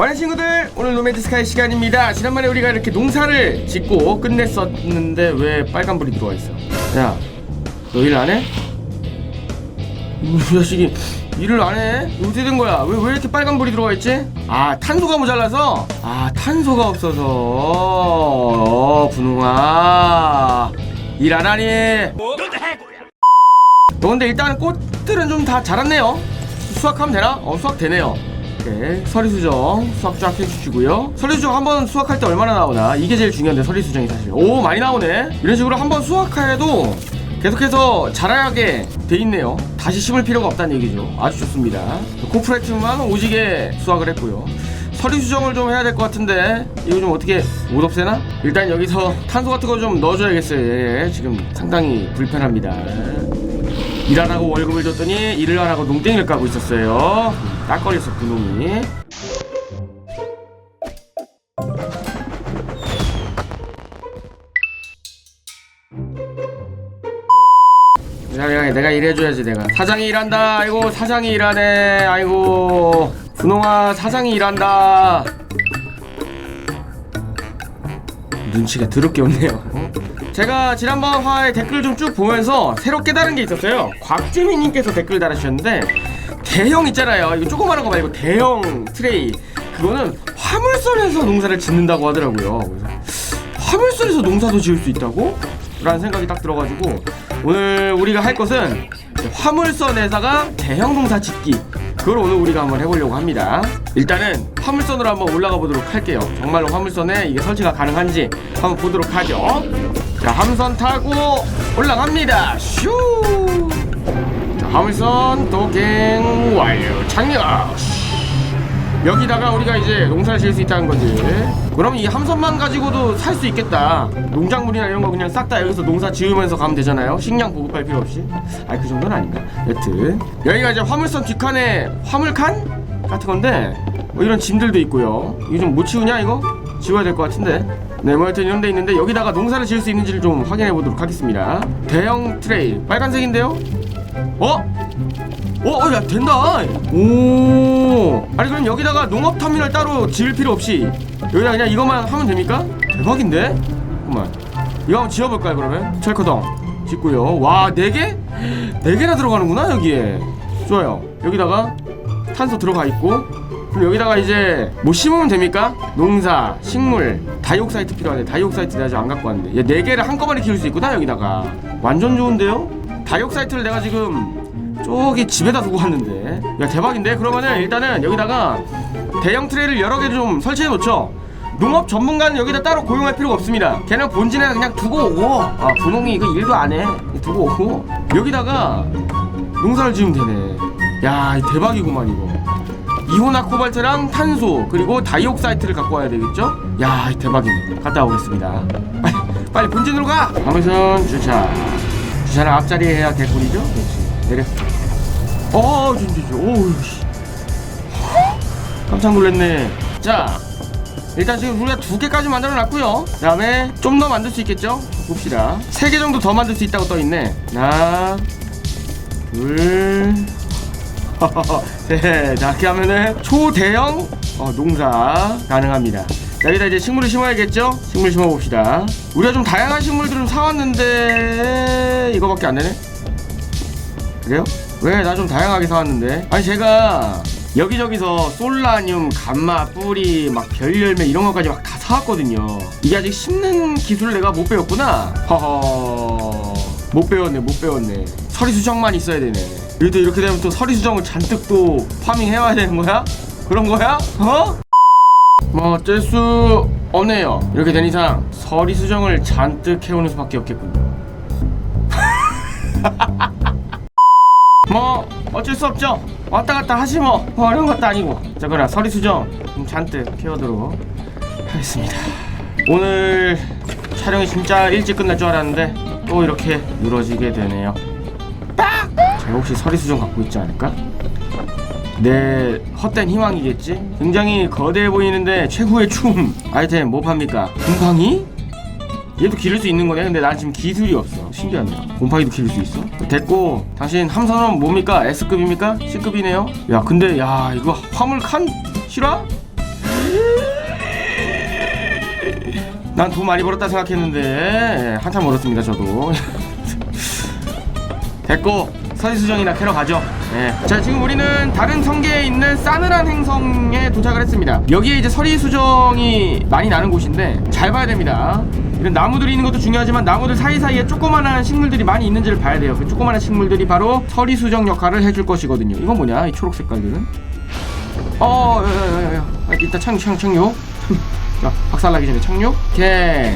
와는 친구들 오늘 노매드 스카이 시간입니다 지난번에 우리가 이렇게 농사를 짓고 끝냈었는데 왜 빨간불이 들어와 있어 야 너 일 안 해? 이 자식이 일을 안 해? 어떻게 된 거야? 왜, 왜 이렇게 빨간불이 들어와 있지? 아 탄소가 모자라서? 아 탄소가 없어서 어, 분홍아 일 안 하니? 너 근데 일단 꽃들은 좀 다 자랐네요 수확하면 되나? 어 수확 되네요 오케이 서리수정 수확 쫙 해주시고요. 서리수정 한 번 수확할 때 얼마나 나오나? 이게 제일 중요한데 서리수정이 사실. 오 많이 나오네. 이런 식으로 한 번 수확해도 계속해서 자라게 돼 있네요. 다시 심을 필요가 없다는 얘기죠. 아주 좋습니다. 코프레트만 오지게 수확을 했고요. 서리수정을 좀 해야 될 것 같은데 이거 좀 어떻게 못 없애나? 일단 여기서 탄소 같은 거 좀 넣어줘야겠어요. 예, 지금 상당히 불편합니다 일 안 하고 월급을 줬더니 일을 안 하고 농땡이를 까고 있었어요. 딱 걸렸어 그놈이. 야, 야, 내가 일해줘야지 내가 사장이 일한다 아이고 사장이 일하네 아이고 분홍아 사장이 일한다 눈치가 더럽게 없네요 어? 제가 지난번 화에 댓글 좀 쭉 보면서 새로 깨달은 게 있었어요. 곽지민님께서 댓글 달아주셨는데 대형 있잖아요. 이거 조그마한 거 말고 대형 트레이. 그거는 화물선에서 농사를 짓는다고 하더라고요. 그래서 화물선에서 농사도 지을 수 있다고? 라는 생각이 딱 들어가지고 오늘 우리가 할 것은 화물선에다가 대형 농사 짓기 그걸 오늘 우리가 한번 해보려고 합니다. 일단은 화물선으로 한번 올라가 보도록 할게요. 정말로 화물선에 이게 설치가 가능한지 한번 보도록 하죠. 자 함선 타고 올라갑니다. 슈! 자, 화물선 도갱 완료 착륙 여기다가 우리가 이제 농사를 지을 수 있다는 거지. 그럼 이 함선만 가지고도 살 수 있겠다. 농작물이나 이런 거 그냥 싹 다 여기서 농사 지으면서 가면 되잖아요. 식량 보급할 필요 없이. 아니 그 정도는 아닌가. 여튼 여기가 이제 화물선 뒷칸에 화물칸 같은 건데 뭐 이런 짐들도 있고요. 이거 좀 못 치우냐 이거? 지워야 될 것 같은데. 네, 뭐 하여튼 이런 데 있는데 여기다가 농사를 지을 수 있는지를 좀 확인해 보도록 하겠습니다. 대형 트레이 빨간색인데요? 어? 어, 어, 야, 된다! 오! 아니, 그럼 여기다가 농업 터미널 따로 지을 필요 없이 여기다 그냥 이것만 하면 됩니까? 대박인데? 잠깐만. 이거 한번 지어볼까요, 그러면? 철커덩. 짓고요. 와, 네 개 네 개나 들어가는구나, 여기에. 좋아요. 여기다가 탄소 들어가 있고, 그럼 여기다가 이제 뭐 심으면 됩니까? 농사, 식물, 다이옥사이트 필요하네. 다이옥사이트 내가 아직 안 갖고 왔는데. 얘네 개를 한꺼번에 키울 수 있구나, 여기다가. 완전 좋은데요? 다이옥사이트를 내가 지금 저기 집에다 두고 왔는데. 야 대박인데? 그러면은 일단은 여기다가 대형 트레이를 여러 개 좀 설치해 놓죠. 농업 전문가는 여기다 따로 고용할 필요가 없습니다. 걔는 본진에 그냥 두고 오고. 아 분홍이 이거 일도 안해. 두고 오고. 여기다가 농사를 지으면 되네. 야이 대박이구만 이거. 이호나 코발트랑 탄소 그리고 다이옥사이트를 갖고 와야 되겠죠? 야이 대박이네. 갔다 오겠습니다. 빨리 빨리 본진으로 가! 가면선 주차. 주차는 앞자리에 해야 개꿀이죠? 내려. 어 진짜 오우 씨. 깜짝 놀랐네. 자 일단 지금 우리가 두 개까지 만들어 놨고요. 그 다음에 좀 더 만들 수 있겠죠? 봅시다. 세 개 정도 더 만들 수 있다고 떠 있네. 하나 둘셋자 이렇게 하면은 초대형 어, 농사 가능합니다. 자, 여기다 이제 식물을 심어야겠죠? 식물 심어봅시다. 우리가 좀 다양한 식물들을 사왔는데 이거밖에 안 되네 그래요? 왜? 나 좀 다양하게 사왔는데. 아니 제가 여기저기서 솔라늄, 감마, 뿌리, 막 별열매 이런 것까지 막 다 사왔거든요. 이게 아직 심는 기술을 내가 못 배웠구나. 허허. 못 배웠네 못 배웠네. 서리 수정만 있어야 되네. 여기도 이렇게 되면 또 서리 수정을 잔뜩 또 파밍 해와야 되는 거야? 그런 거야? 어? 뭐 어쩔 수 없네요. 이렇게 된 이상 서리 수정을 잔뜩 해오는 수밖에 없겠군요. 뭐 어쩔 수 없죠 왔다 갔다 하시 뭐, 뭐 어려운 것도 아니고 자 그럼 서리수정 좀 잔뜩 키워도록 하겠습니다 오늘 촬영이 진짜 일찍 끝날 줄 알았는데 또 이렇게 늘어지게 되네요 빡! 제가 혹시 서리수정 갖고 있지 않을까? 내 헛된 희망이겠지? 굉장히 거대해 보이는데 최후의 춤 아이템 뭐 팝니까? 곰팡이? 얘도 기를 수 있는 거네. 근데 난 지금 기술이 없어. 신기하네요. 곰팡이도 기를 수 있어? 됐고, 당신 함선은 뭡니까? S급입니까? C급이네요. 야, 근데 야 이거 화물 칸 실화? 난 돈 많이 벌었다 생각했는데 한참 벌었습니다 저도 됐고 서리수정이나 캐러 가죠 예. 자 지금 우리는 다른 성계에 있는 싸늘한 행성에 도착을 했습니다 여기에 이제 서리수정이 많이 나는 곳인데 잘 봐야 됩니다 이런 나무들이 있는 것도 중요하지만 나무들 사이사이에 조그만한 식물들이 많이 있는지를 봐야 돼요 그 조그만한 식물들이 바로 서리 수정 역할을 해줄 것이거든요 이건 뭐냐 이 초록 색깔들은 어, 야, 야, 야, 일단 착륙, 착륙, 착륙. 자, 박살나기 전에 착륙. 오케이.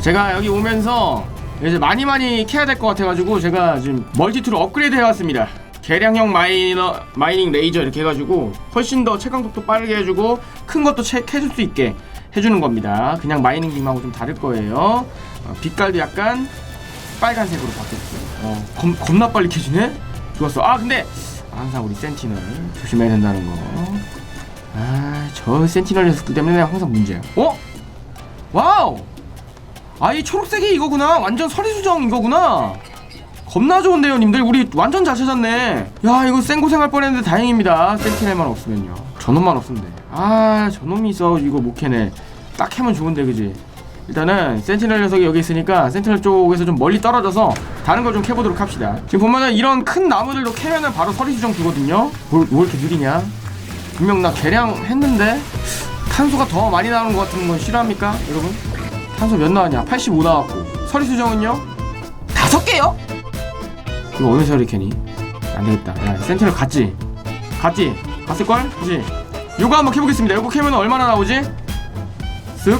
제가 여기 오면서 이제 많이 많이 캐야 될 것 같아가지고 제가 지금 멀티툴을 업그레이드 해왔습니다. 계량형 마이너, 마이닝 레이저 이렇게 해가지고 훨씬 더 체감속도 빠르게 해주고 큰 것도 채, 캐줄 수 있게 해주는 겁니다. 그냥 마이닝 빔하고 좀 다를 거예요. 어, 빛깔도 약간 빨간색으로 바뀌었어요. 어, 겁, 겁나 빨리 캐지네? 좋았어. 아, 근데 항상 우리 센티널 조심해야 된다는 거. 아, 저 센티널 녀석들 때문에 항상 문제야. 어? 와우! 아, 이 초록색이 이거구나. 완전 서리수정 이거구나. 겁나 좋은데요, 님들. 우리 완전 잘 찾았네. 야, 이거 생고생할 뻔했는데 다행입니다. 센티넬만 없으면요. 저놈만 없으면 돼. 아, 저놈이 있어. 이거 못 캐네. 딱 캐면 좋은데, 그지? 일단은 센티넬 녀석이 여기 있으니까 센티넬 쪽에서 좀 멀리 떨어져서 다른 걸 좀 캐보도록 합시다. 지금 보면은 이런 큰 나무들도 캐면은 바로 서리 수정 주거든요. 뭘, 왜 이렇게 느리냐? 분명 나 계량 했는데 탄소가 더 많이 나오는 것 같은 건 싫어합니까, 여러분? 탄소 몇 나왔냐? 85 나왔고 서리 수정은요? 다섯 개요? 이거 어느 서리캐니? 안 되겠다. 야, 센티넬 갔지? 갔지? 갔을걸? 그지? 요거 한번 캐보겠습니다. 요거 캐면 얼마나 나오지? 쓱뭐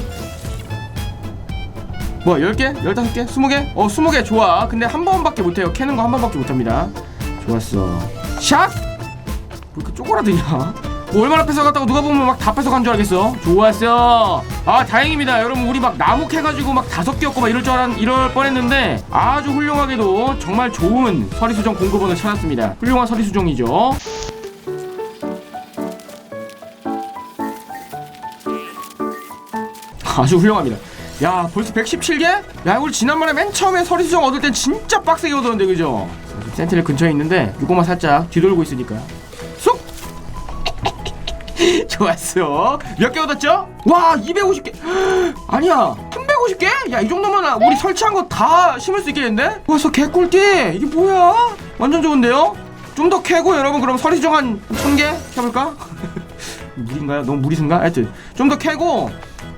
10개? 15개? 20개? 어 20개 좋아 근데 한 번밖에 못해요 캐는 거 한 번밖에 못합니다 좋았어 샷! 왜 이렇게 쪼그라드냐 뭐 얼마나 뺏어갔다고 누가 보면 막 다 뺏어간 줄 알겠어 좋았어 아 다행입니다 여러분 우리 막 나무 캐가지고 막 다섯 개였고 막 이럴 줄 알았 이럴 뻔했는데 아주 훌륭하게도 정말 좋은 서리수정 공급원을 찾았습니다 훌륭한 서리수정이죠 아주 훌륭합니다. 야 벌써 117개? 야 우리 지난번에 맨 처음에 서리수정 얻을 땐 진짜 빡세게 얻었는데 그죠? 센티넬 근처에 있는데 요거만 살짝 뒤돌고 있으니까 쏙! 좋았어 몇 개 얻었죠? 와 250개 아니야 350개? 야 이 정도면 우리 설치한 거 다 심을 수 있겠는데? 와서 개꿀띠 이게 뭐야? 완전 좋은데요? 좀 더 캐고 여러분 그럼 서리 수정 한 1000개 캐볼까? 무리인가요? 너무 무리순가? 하여튼 좀 더 캐고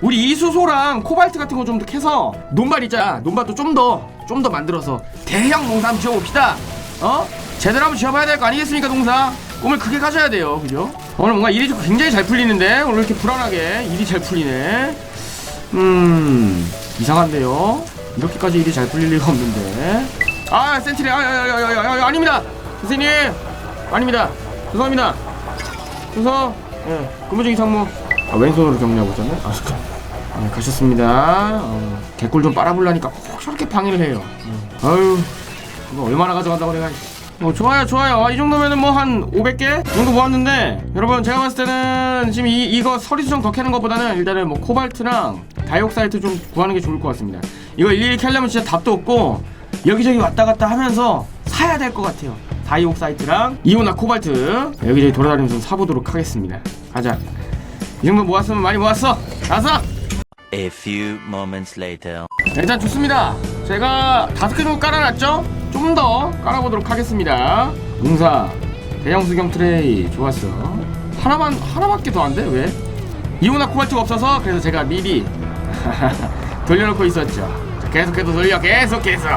우리 이수소랑 코발트 같은 거 좀 더 캐서 논밭 있잖아 논밭도 좀 더 좀 더 만들어서 대형 농사 한번 지어봅시다 어? 제대로 한번 지어봐야 될 거 아니겠습니까 농사 꿈을 크게 가져야 돼요 그죠? 오늘 뭔가 일이 좀 굉장히 잘 풀리는데? 오늘 이렇게 불안하게 일이 잘 풀리네? 음 이상한데요? 이렇게까지 일이 잘 풀릴 리가 없는데. 아 센티네 아야야야야야 아닙니다! 선생님! 아닙니다! 죄송합니다! 그래서 예, 근무 중인 상무. 아, 왼손으로 격려하고 있잖아요 아, 잠깐. 네, 가셨습니다. 어, 개꿀 좀 빨아보려니까 꼭 저렇게 방해를 해요. 어. 아유 이거 얼마나 가져간다고 내가 어, 좋아요 좋아요. 아, 이 정도면은 뭐 한 500개 정도 모았는데 여러분 제가 봤을 때는 지금 이, 이거 서리수정 더 캐는 것보다는 일단은 뭐 코발트랑 다이옥사이트 좀 구하는 게 좋을 것 같습니다. 이거 일일이 캐려면 진짜 답도 없고 여기저기 왔다 갔다 하면서 사야 될 것 같아요. 다이옥사이트랑 이오나 코발트. 여기저기 돌아다니면서 사보도록 하겠습니다. 가자. 이 정도 모았으면 많이 모았어. 가서! A few moments later. 일단 좋습니다. 제가 다섯 개 정도 깔아놨죠 좀 더 깔아보도록 하겠습니다 농사 대형 수경 트레이 좋았어 하나만 하나밖에 더 안 돼 왜 이오나 코발트가 없어서 그래서 제가 미리 돌려놓고 있었죠 자, 계속해서 돌려 계속해서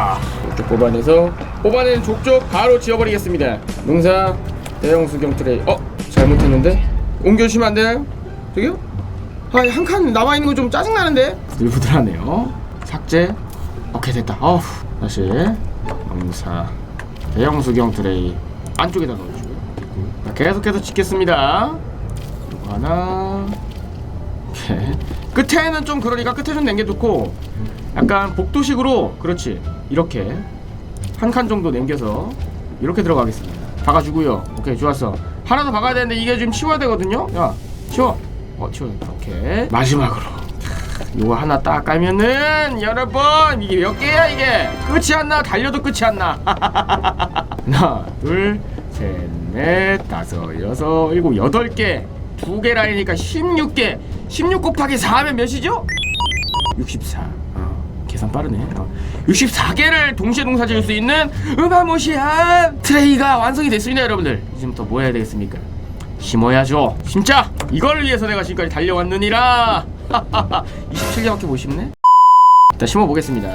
이렇게 뽑아내서 뽑아낸 족족 바로 지워버리겠습니다 농사 대형 수경 트레이 어 잘못했는데 옮겨주시면 안 되나요 저기요 아, 한칸 남아있는 거 좀 짜증나는데? 부들부들하네요. 삭제. 오케이, 됐다. 어후. 다시. 농사. 대형 수경 트레이. 안쪽에다 넣어주고요. 자, 계속해서 찍겠습니다. 이거 하나. 오케이. 끝에는 좀 그러니까 끝에 좀 남겨두고, 약간 복도식으로, 그렇지. 이렇게. 한 칸 정도 남겨서, 이렇게 들어가겠습니다. 박아주고요. 오케이, 좋았어. 하나 더 박아야 되는데, 이게 지금 치워야 되거든요? 야, 치워. 어, 치워. 이렇게. 마지막으로. 이거 하나 딱 깔면은 여러분 이게 몇 개야 이게? 끝이 안 나 달려도 끝이 안 나. 하나 둘셋넷 다섯 여섯 일곱 여덟 개. 두 개 라인이니까 16개. 16 곱하기 4하면 몇이죠? 64 어, 계산 빠르네. 어. 64개를 동시에 농사 지을 수 있는 어마무시한 트레이가 완성이 됐습니다 여러분들. 이제부터 뭐 해야 되겠습니까? 심어야죠. 심자! 이걸 위해서 내가 지금까지 달려왔느니라 27개밖에 못 심네 일단 심어보겠습니다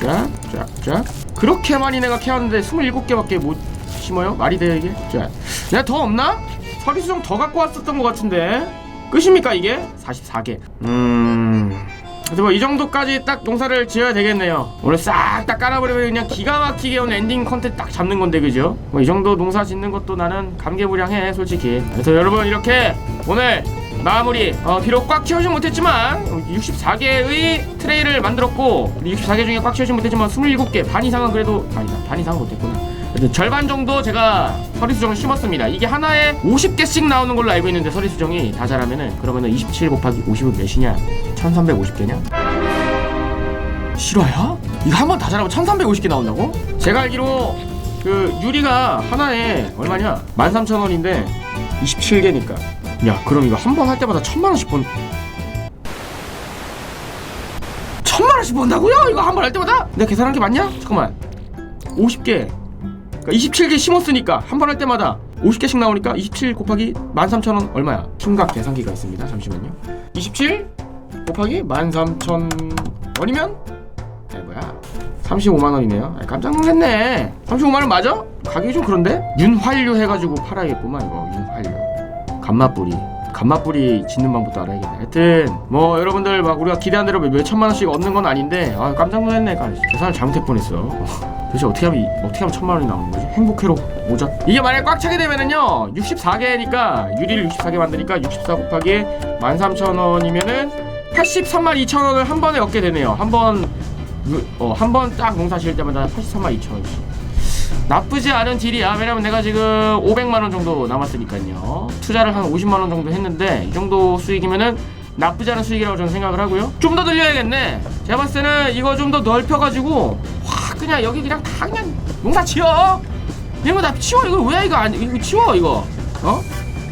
쫙쫙쫙쫙쫙쫙 그렇게 많이 내가 캐왔는데 27개밖에 못 심어요? 말이 돼요 이게? 자 내가 더 없나? 서리수정 더 갖고 왔었던 것 같은데 끝입니까 이게? 44개 음... 그래서 뭐 이 정도까지 딱 농사를 지어야 되겠네요 오늘 싹 다 깔아버리면 그냥 기가 막히게 오늘 엔딩 컨텐츠 딱 잡는 건데 그죠? 뭐 이 정도 농사 짓는 것도 나는 감개무량해 솔직히 그래서 여러분 이렇게 오늘 마무리. 어, 비록 꽉 채우진 못했지만 64개의 트레이를 만들었고 64개 중에 꽉 채우진 못했지만 27개 반 이상은 그래도 반 이상 반 이상은 못했구나. 절반 정도 제가 서리수정을 심었습니다. 이게 하나에 50개씩 나오는 걸로 알고 있는데 서리수정이 다 자라면은 그러면은 27 곱하기 50은 몇이냐? 1350개냐? 실화야? 이거 한 번 다 자라면 1350개 나온다고? 제가 알기로 그 유리가 하나에 얼마냐? 13,000원인데 27개니까 야 그럼 이거 한 번 할 때마다 천만 원씩 번 천만 원씩 번다고요? 이거 한 번 할 때마다? 내가 계산한 게 맞냐? 잠깐만 50개 그러니까 27개 심었으니까 한 번 할 때마다 50개씩 나오니까 27 곱하기 13,000원 얼마야? 심각 계산기가 있습니다 잠시만요 27 곱하기 13,000원이면 에 뭐야 35만 원이네요 아, 깜짝 놀랐네 35만 원 맞아? 가격이 좀 그런데? 윤활유 해가지고 팔아야겠구만 이거 윤활유 감맛뿌리. 감맛뿌리 짓는 방법도 알아야겠네 하여튼 뭐 여러분들 막 우리가 기대한 대로 몇 천만 원씩 얻는 건 아닌데 아 깜짝 놀랐네. 아, 계산을 잘못할 뻔했어. 도대체 어떻게 하면 이- 어떻게 하면 천만 원이 나오는 거지? 행복회로 오자. 이게 만약에 꽉 차게 되면은요 64개니까 유리를 64개 만드니까 64 곱하기 13,000원이면은 83만 2천 원을 한 번에 얻게 되네요. 한번 어, 한 번 딱 농사 지을 때마다 83만 2천 원씩 나쁘지 않은 딜이야. 왜냐면 내가 지금 500만 원 정도 남았으니까요. 투자를 한 50만 원 정도 했는데 이 정도 수익이면은 나쁘지 않은 수익이라고 저는 생각을 하고요. 좀 더 늘려야겠네. 제가 봤을 때는 이거 좀 더 넓혀가지고 확 그냥 여기 그냥 다 그냥 농사 지어. 이런 거 다 치워. 이거 왜 이거 안 이거 치워 이거. 어?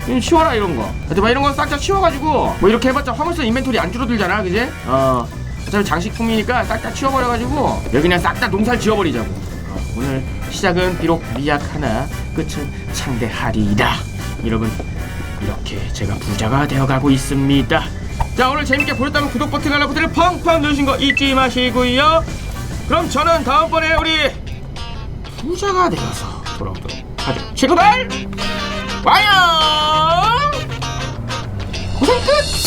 이거 치워라 이런 거. 하여튼 막 이런 거 싹 다 치워가지고 뭐 이렇게 해봤자 화물선 인벤토리 안 줄어들잖아 그지? 어. 어차피 장식품이니까 싹 다 치워버려가지고 여기 그냥 싹 다 농사를 지어버리자고. 어, 오늘 시작은 비록 미약하나 끝은 창대하리이다. 여러분 이렇게 제가 부자가 되어가고 있습니다. 자 오늘 재밌게 보셨다면 구독 버튼 알람 버튼을 펑펑 누르신 거 잊지 마시고요. 그럼 저는 다음번에 우리 부자가 되어서 돌아오도록 하죠. 친구들 와요. 고생 끝.